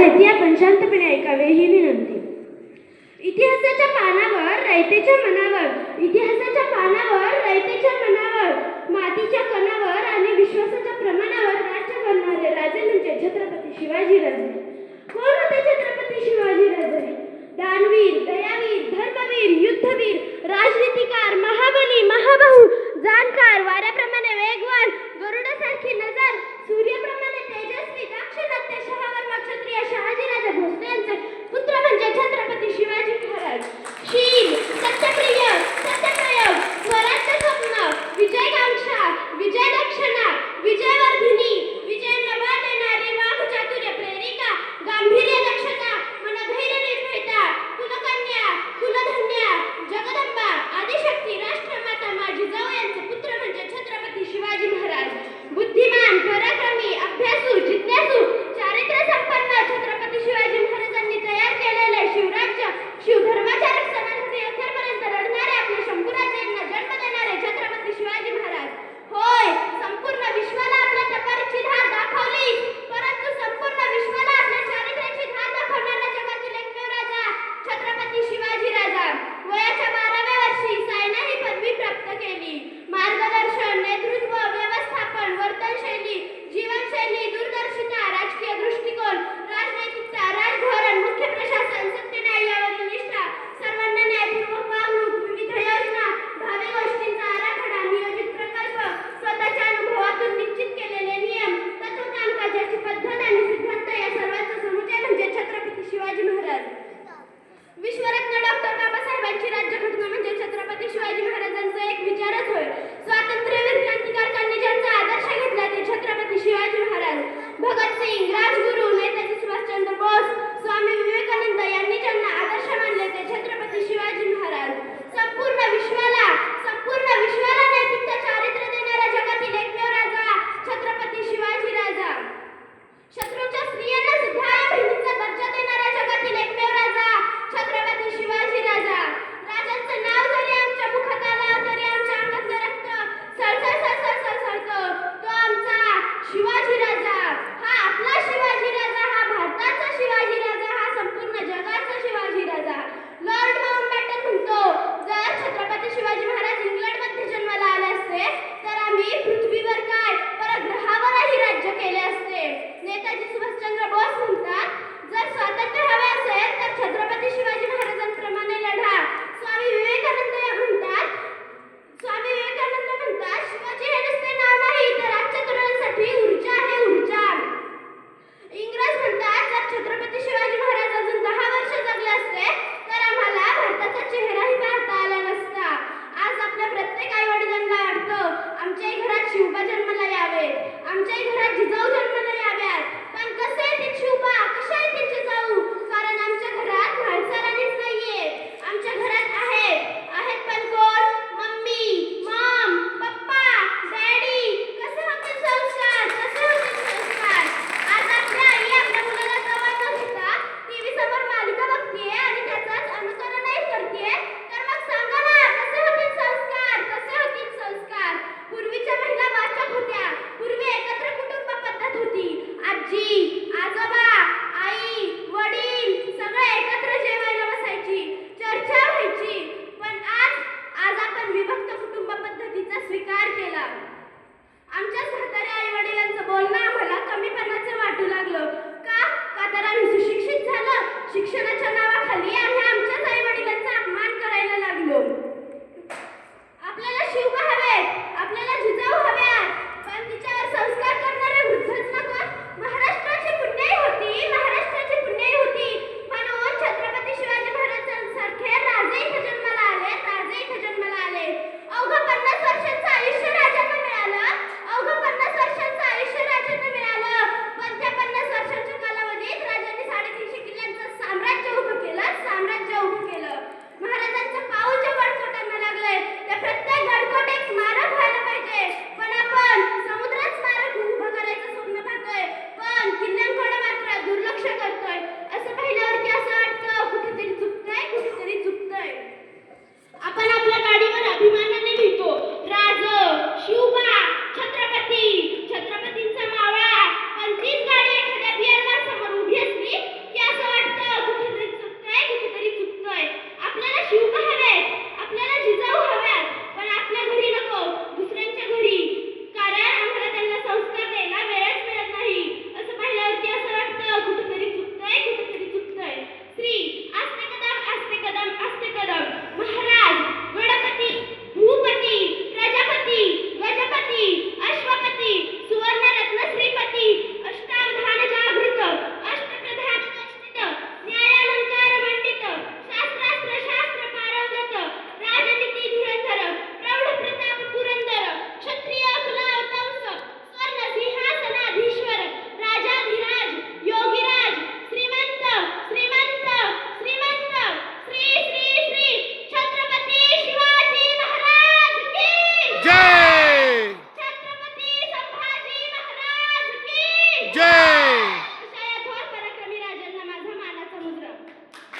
माहिती आपण शांतपणे ऐकावे ही विनंती. इतिहासाच्या पानावर रयतेच्या मनावर इतिहासाच्या पानावर रयतेच्या मनावर मातीच्या कणावर आणि विश्वासाच्या प्रमाणावर राज्य करणारे राजे म्हणजे छत्रपती शिवाजी राजे 去 स्मरक